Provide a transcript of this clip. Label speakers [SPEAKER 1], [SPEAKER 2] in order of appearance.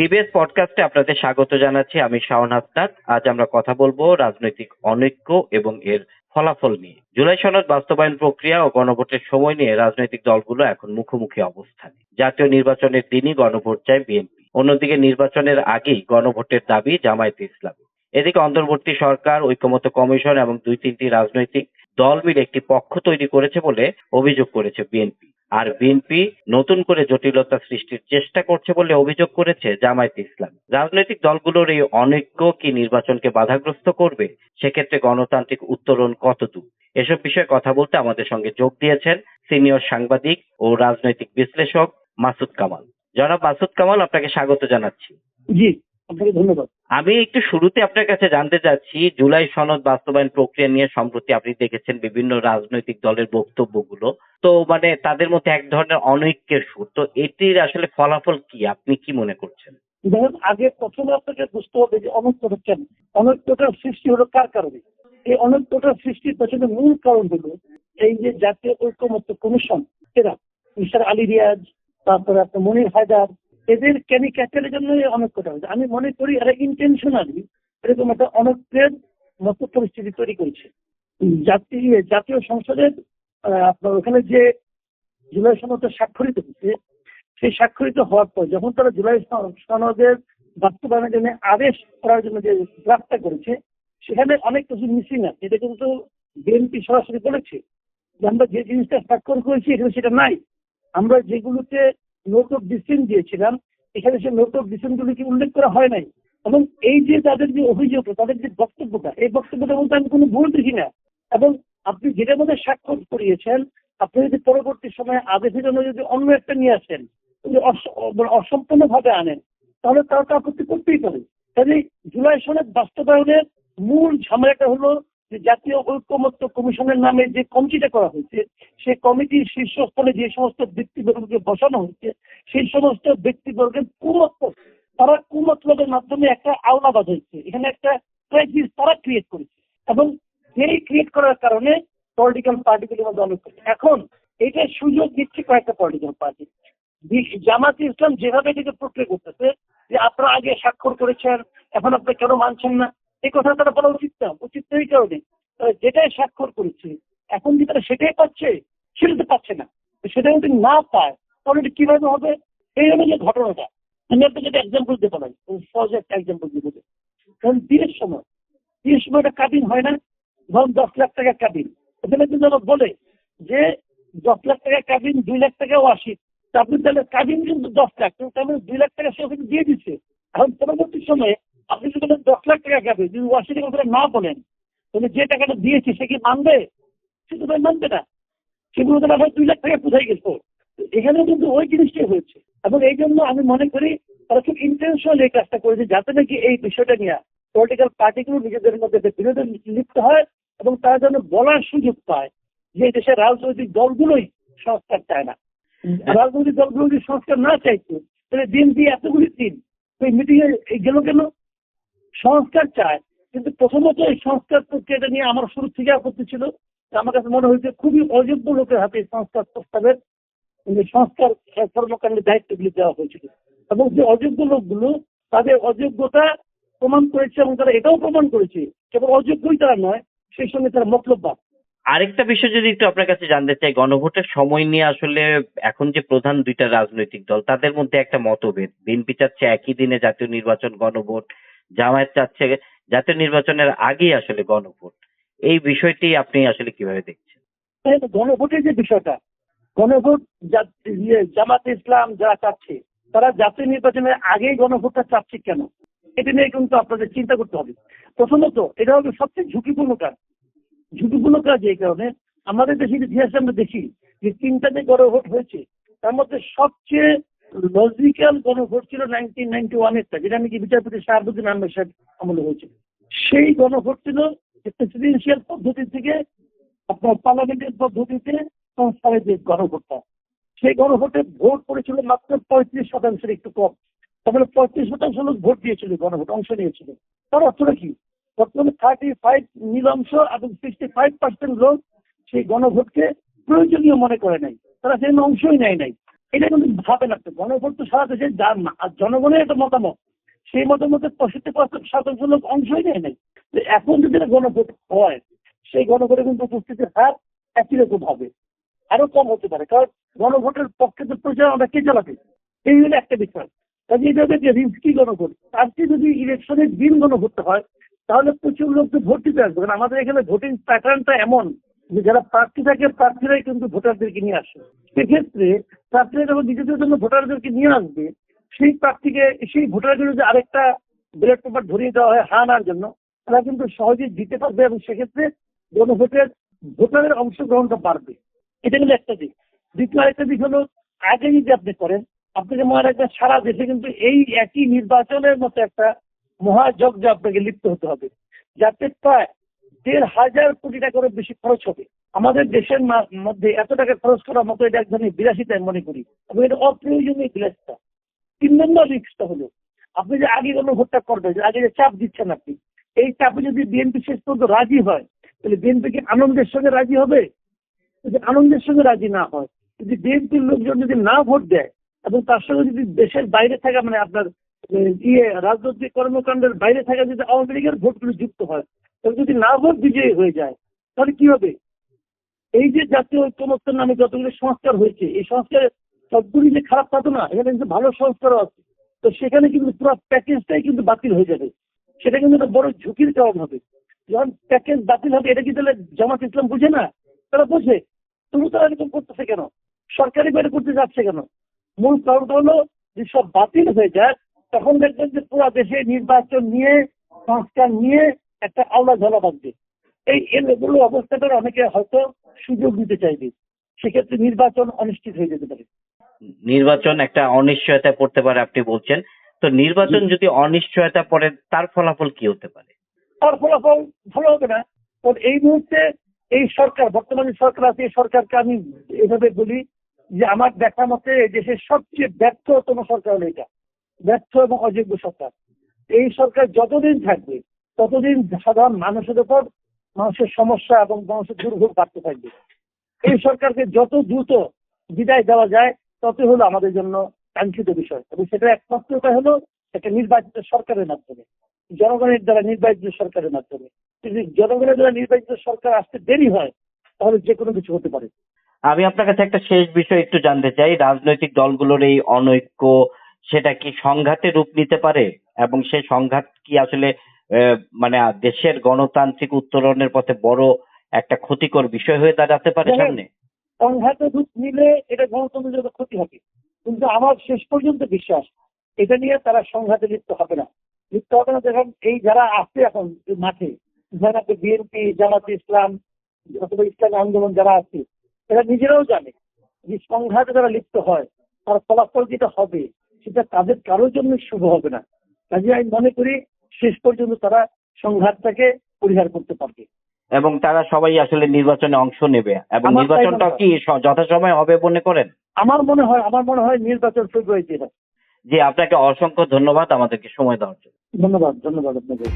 [SPEAKER 1] CBS পডকাস্টে আপনাদের স্বাগত জানাচ্ছি। আমি শাওন হাসনাত আজ আমরা কথা বলব রাজনৈতিক অনৈক্য এবং এর ফলাফল নিয়ে। জুলাই সনদ বাস্তবায়ন প্রক্রিয়া ও গণভোটের সময় নিয়ে রাজনৈতিক দলগুলো এখন মুখোমুখি অবস্থানে। জাতীয় নির্বাচনের দিনই গণভোট চায় বিএনপি অন্যদিকে নির্বাচনের আগেই গণভোটের দাবি জামায়াত ইসলামী। এদিকে অন্তর্বর্তী সরকার ঐক্যমত কমিশন এবং দুই তিনটি রাজনৈতিক দল মিলে একটি পক্ষ তৈরি করেছে বলে অভিযোগ করেছে বিএনপি আর বিএনপি নতুন করে জটিলতা সৃষ্টির চেষ্টা করছে বলে অভিযোগ করেছে জামায়াত ইসলাম। রাজনৈতিক দলগুলোর এই অনৈক্য কি নির্বাচনকে বাধাগ্রস্ত করবে, সেক্ষেত্রে গণতান্ত্রিক উত্তরণ কতদূর? এসব বিষয়ে কথা বলতে আমাদের সঙ্গে যোগ দিয়েছেন সিনিয়র সাংবাদিক ও রাজনৈতিক বিশ্লেষক মাসুদ কামাল। জনাব মাসুদ কামাল, আপনাকে স্বাগত জানাচ্ছি।
[SPEAKER 2] জি, আপনাকে ধন্যবাদ।
[SPEAKER 1] আমি একটু শুরুতে আপনার কাছে জানতে চাচ্ছি, জুলাই সনদ বাস্তবায়ন প্রক্রিয়া নিয়ে সম্প্রতি আপনি দেখেছেন বিভিন্ন রাজনৈতিক দলের বক্তব্যগুলো। তো মানে তাদের মধ্যে এক ধরনের অনৈক্যের সুর। তো এটির আসলে ফলাফল কি? আপনি কি মনে করছেন?
[SPEAKER 2] দেখেন, আগে প্রথমে আপনাকে বুঝতে হবে যে অনৈক্যটা কেন অনৈক্যটার সৃষ্টি হলো কার কারণে? এই অনৈক্যটার সৃষ্টির পেছনে মূল কারণ হলো এই যে জাতীয় ঐক্যমত্য কমিশন, এরা, মিস্টার আলী রিয়াজ, তারপরে আপনার মনির হায়দার এদের ক্যানি ক্যাচারের জন্য এই অনৈক্যটা হয়েছে। আমি মনে করি এরা ইন্টেনশনালি এরকম একটা অনৈক্যের মতো পরিস্থিতি তৈরি করেছে। জাতীয় জাতীয় সংসদের আপনার ওখানে যে জুলাই সনদে স্বাক্ষরিত হয়েছে সেই স্বাক্ষরিত হওয়ার পর যখন তারা জুলাই সনদের বাস্তবায়নের জন্য আদেশ করার জন্য যে ড্রাফটটা করেছে সেখানে অনেক কিছু মিসিং আছে। এটা কিন্তু বিএনপি সরাসরি বলেছে যে আমরা যে জিনিসটা স্বাক্ষর করেছি এখানে সেটা নাই। আমরা যেগুলোতে নোট অফ দিয়েছিলাম, এখানে সে নোট অফ ডিসেন্টগুলিকে উল্লেখ করা হয় নাই? এবং এই যে তাদের যে অভিযোগ, তাদের যে বক্তব্যটা, এই বক্তব্যটা বলতে আমি কোনো ভুল দেখি না। এবং আপনি যেটা মধ্যে স্বাক্ষর করিয়েছেন, আপনি যদি পরবর্তী সময়ে আদেশের জন্য যদি অন্য একটা নিয়ে আসেন, যদি অসম্পূর্ণ ভাবে আনেন, তাহলে তারা তো আপত্তি করতেই পারে। কাজে জুলাই সনের বাস্তবায়নের মূল ঝামেলাটা হলো যে জাতীয় ঐক্যমত্য কমিশনের নামে যে কমিটিটা করা হয়েছে সেই কমিটির শীর্ষস্থলে যে সমস্ত ব্যক্তিবর্গকে বসানো হয়েছে, সেই সমস্ত ব্যক্তিবর্গের কুমত্ব তারা কুমতলবের মাধ্যমে একটা আওলাবাদ হয়েছে। এখানে একটা ক্রাইসিস তারা ক্রিয়েট করেছে। এবং সেই ক্রিয়েট করার কারণে পলিটিক্যাল পার্টিগুলির মধ্যে অনেক এখন এটা সুযোগ দিচ্ছে কয়েকটা পলিটিক্যাল পার্টি জামাত ইসলাম যেভাবে এটাকে প্রক্রিয়া করতেছে, যে আপনারা আগে স্বাক্ষর করেছেন, এখন আপনি কেন মানছেন না এই কথা তারা বলা উচিত না। উচিত তো এই কারণে। যেটাই স্বাক্ষর করেছে এখন কি তারা সেটাই পাচ্ছে? সেটা তো পাচ্ছে না। সেটা যদি না পায়, তাহলে এটা কীভাবে হবে? এই হলো যে ঘটনাটা। আমি আপনাকে একটা এক্সাম্পল দিতে পারি। সহজ একটা এক্সাম্পল দিব। কারণ বিয়ের সময় বিয়ের সময় একটা কাবিন হয় না? ধরুন দশ লাখ টাকা কাবিন। ওখানে কিন্তু আবার বলে যে দশ লাখ টাকা কাবিন দুই লাখ টাকাও আসি। আপনি তাহলে কাবিন কিন্তু দশ লাখ তার মানে দুই লাখ টাকা সে ওখানে দিয়ে দিচ্ছে। এখন পরবর্তী সময়ে আপনি যদি দশ লাখ টাকা কাবিন, যদি ওয়াশি টাকা না বলেন, তাহলে যে টাকাটা দিয়েছি সে কি মানবে? সে তো ভাই মানবে না। সেগুলো তো আবার দুই লাখ টাকা কোথায় গেছে? এখানেও কিন্তু ওই জিনিসটাই হয়েছে। এবং এই জন্য আমি মনে করি তারা খুব ইন্টেনশনাল এই কাজটা করেছে যাতে নাকি এই বিষয়টা নিয়ে পলিটিক্যাল পার্টিগুলো নিজেদের মধ্যে বিরোধে লিপ্ত হয় এবং তারা যেন বলার সুযোগ পায় যে এই দেশের রাজনৈতিক দলগুলোই সংস্কার চায় না। রাজনৈতিক দলগুলো যদি সংস্কার না চাইতো তাহলে দিন দিয়ে এতগুলি দিন ওই মিটিং এ গেল কেন? সংস্কার চায়। কিন্তু প্রথমত এই সংস্কার প্রক্রিয়াটা নিয়ে আমার শুরু থেকে আপত্তি ছিল আমার কাছে মনে হয়েছে খুবই অযোগ্য লোকের হাতে সংস্কার প্রস্তাবের সংস্কার কর্মকাণ্ডের দায়িত্বগুলি দেওয়া হয়েছিল। এবং যে অযোগ্য লোকগুলো, তাদের অযোগ্যতা প্রমাণ করেছে এবং তারা এটাও প্রমাণ করেছে, কেবল অযোগ্যই তারা নয়, সেই সঙ্গে তারা মতলববাদ
[SPEAKER 1] আরেকটা বিষয় যদি একটু আপনার কাছে জানতে চাই, গণভোটের সময় নিয়ে আসলে এখন যে প্রধান দুইটা রাজনৈতিক দল, তাদের মধ্যে একটা মতভেদ। বিএনপি চাচ্ছে একই দিনে জাতীয় নির্বাচন গণভোট, জামায়াত চাচ্ছে জাতীয় নির্বাচনের আগেই আসলে গণভোট। এই বিষয়টি আপনি আসলে কীভাবে দেখছেন?
[SPEAKER 2] গণভোটের যে বিষয়টা গণভোট ইয়ে, জামাত ইসলাম যারা চাচ্ছে তারা জাতীয় নির্বাচনের আগেই গণভোটটা চাচ্ছে কেন? এটা নিয়ে কিন্তু আপনাদের চিন্তা করতে হবে। প্রথমত এটা হবে সবচেয়ে ঝুঁকিপূর্ণ কাজ। ঝুঁকিপূর্ণ কাজ এই কারণে আমাদের দেশের ইতিহাসে আমরা দেখি যে তিনটা যে গণভোট হয়েছে তার মধ্যে সবচেয়ে লজিক্যাল গণভোট ছিল নাইনটিন নাইনটি ওয়ানেরটা যেটা নাকি বিচারপতি শাহাবুদ্দিন আহমেদ সাহেব আমলে হয়েছিল। সেই গণভোট ছিল প্রেসিডেন্সিয়াল পদ্ধতি থেকে আপনার পার্লামেন্টের পদ্ধতিতে সংস্কারের যে গণভোটটা, সেই গণভোটে ভোট পড়েছিল মাত্র পঁয়ত্রিশ শতাংশের একটু কম। তারপরে পঁয়ত্রিশ শতাংশ লোক ভোট দিয়েছিল, গণভোট অংশ নিয়েছিল। তার অর্থটা কি? বর্তমানে থার্টি ফাইভ নীলাংশ এবং সিক্সটি ফাইভ পার্সেন্ট লোক সেই গণভোটকে প্রয়োজনীয় মনে করে নাই। তারা সেখানে অংশই নেয় নাই। এটা কিন্তু ভাবেন আপনি, গণভোট তো সারা দেশে যার না আর জনগণের একটা মতামত। সেই মতামতের পঁয়ষট্টি পার্সেন্ট শতাংশ লোক অংশই নেয় নাই। তো এখন যদি গণভোট হয়, সেই গণভোটে কিন্তু উপস্থিতির হার একই রকম হবে। আরও কম হতে পারে, কারণ গণভোটের পক্ষে তো প্রচারণা কে চালাবে? এই হলো একটা বিষয়। কাজে এটা হচ্ছে যে রিস্কি গণভোট, তার চেয়ে যদি ইলেকশনের দিন গণভোট হয়, তাহলে প্রচুর লোক তো ভোট দিতে আসবে। কারণ আমাদের এখানে ভোটিং প্যাটার্নটা এমন যে যারা প্রার্থী থাকে, প্রার্থীরাই কিন্তু ভোটারদেরকে নিয়ে আসে। সেক্ষেত্রে প্রার্থীরা যখন নিজেদের জন্য ভোটারদেরকে নিয়ে আসবে, সেই প্রার্থীকে, সেই ভোটারকে যদি আরেকটা ব্যালট পেপার ধরিয়ে দেওয়া হয় হা নার জন্য তারা কিন্তু সহজেই দিতে পারবে এবং সেক্ষেত্রে গণভোটের ভোটারের অংশগ্রহণটা বাড়বে। এটা কিন্তু একটা দিক। দ্বিতীয় আরেকটা দিক হলো, আগে যদি আপনি করেন আপনাকে মনে রাখবেন সারা দেশে কিন্তু এই একই নির্বাচনের মতো একটা মহাযজ্ঞ আপনাকে লিপ্ত হতে হবে, যাতে প্রায় দেড় হাজার কোটি টাকারও বেশি খরচ হবে। আমাদের দেশের মধ্যে এত টাকা খরচ করার মতো এটা এক ধরনের বিলাসিতা মনে করি। এবং এটা অপ্রয়োজনীয় বিলাসিতা। তিন নম্বর রিক্সটা হলো, আপনি যে আগে কোনো ভোটটা করবেন, আগে যে চাপ দিচ্ছেন আপনি এই চাপে যদি বিএনপি শেষ পর্যন্ত রাজি হয়, তাহলে বিএনপি কি আনন্দের সঙ্গে রাজি হবে? যদি আনন্দের সঙ্গে রাজি না হয়, যদি বিএনপির লোকজন যদি না ভোট দেয়, এবং তার সঙ্গে যদি দেশের বাইরে থাকা মানে আপনার ইয়ে রাজনৈতিক কর্মকাণ্ডের বাইরে থাকা যদি আওয়ামী লীগের ভোটগুলো যুক্ত হয়, তাহলে যদি না ভোট বিজয়ী হয়ে যায়, তাহলে কি হবে? এই যে জাতীয় ঐক্যমত্যের নামে যতগুলো সংস্কার হয়েছে, এই সংস্কার সবগুলি যে খারাপ তা তো না এখানে কিন্তু ভালো সংস্কারও আছে। তো সেখানে কিন্তু পুরো প্যাকেজটাই কিন্তু বাতিল হয়ে যাবে। সেটা কিন্তু একটা বড় ঝুঁকির কারণ হবে। যখন প্যাকেজ বাতিল হবে, এটা কি তাহলে জামাত ইসলাম বুঝে না? তারা বোঝে। তবু তারা এরকম করতেছে কেন? সরকারি বাইরে করতে যাচ্ছে কেন? মূল কারণটা হলো, যে সব বাতিল হয়ে যায়, তখন দেখবেন যে পুরো দেশে নির্বাচন নিয়ে, সংস্কার নিয়ে একটা আওলা ঝলা বাঁধবে। এই এগুলো অবস্থাটার অনেকে হয়তো সুযোগ দিতে চাইবে। সেক্ষেত্রে নির্বাচন অনিশ্চিত হয়ে যেতে পারে।
[SPEAKER 1] নির্বাচন একটা অনিশ্চয়তায় পড়তে পারে, আপনি বলছেন। তো নির্বাচন যদি অনিশ্চয়তা পড়ে তার ফলাফল কি হতে পারে?
[SPEAKER 2] তার ফলাফল ভালো হবে না কারণ এই মুহূর্তে এই সরকার বর্তমানে সরকার আছে এই সরকারকে আমি এভাবে বলি যে আমার দেখা মতে এই দেশের সবচেয়ে ব্যর্থতম সরকার হলো এটা। ব্যর্থ এবং অযোগ্য সরকার। এই সরকার যতদিন থাকবে ততদিন সাধারণ মানুষের উপর মানুষের সমস্যা এবং মানুষের দুর্ভোগ বাড়তে থাকবে। এই সরকারকে যত দ্রুত বিদায় দেওয়া যায় ততই হলো আমাদের জন্য কাঙ্ক্ষিত বিষয়। এবং সেটা একমাত্র উপায় হলো একটা নির্বাচিত সরকারের মাধ্যমে। জনগণের দ্বারা নির্বাচিত সরকারের মাধ্যমে। যদি জনগণের দ্বারা নির্বাচিত সরকার আসতে দেরি হয় তাহলে যে কোনো কিছু হতে পারে।
[SPEAKER 1] আমি আপনার কাছে একটা শেষ বিষয় একটু জানতে চাই। রাজনৈতিক দলগুলোর এই অনৈক্য সেটা কি সংঘাতে রূপ নিতে পারে? এবং সেই সংঘাত কি আসলে মানে দেশের গণতান্ত্রিক উত্তরণের পথে বড় একটা ক্ষতিকর বিষয় হয়ে দাঁড়াতে পারে সামনে?
[SPEAKER 2] সংঘাতে রূপ নিলে এটা গণতন্ত্রের ক্ষতি হবে। কিন্তু আমার শেষ পর্যন্ত বিশ্বাস, এটা নিয়ে তারা সংঘাতে লিপ্ত হবে না। লিপ্ত হবে না দেখেন, এই যারা আছে এখন মাঠে যারা বিএনপি, জামাত ইসলাম, অথবা ইসলাম আন্দোলন যারা আছে, এরা নিজেরাও জানে যে সংঘাতে যারা লিপ্ত হয়, তার ফলাফল যেটা হবে, সেটা তাদের কারোর জন্য শুভ হবে না। কাজে আমি মনে করি, শেষ পর্যন্ত তারা সংঘাতটাকে পরিহার করতে পারবে।
[SPEAKER 1] এবং তারা সবাই আসলে নির্বাচনে অংশ নেবে। এবং নির্বাচনটা কি যথাসময়ে হবে মনে করেন?
[SPEAKER 2] আমার মনে হয় আমার মনে হয় নির্বাচন শুরু হয়েছে
[SPEAKER 1] জি আপনাকে অসংখ্য ধন্যবাদ আমাদেরকে সময় দেওয়ার জন্য।
[SPEAKER 2] ধন্যবাদ ধন্যবাদ আপনাকে।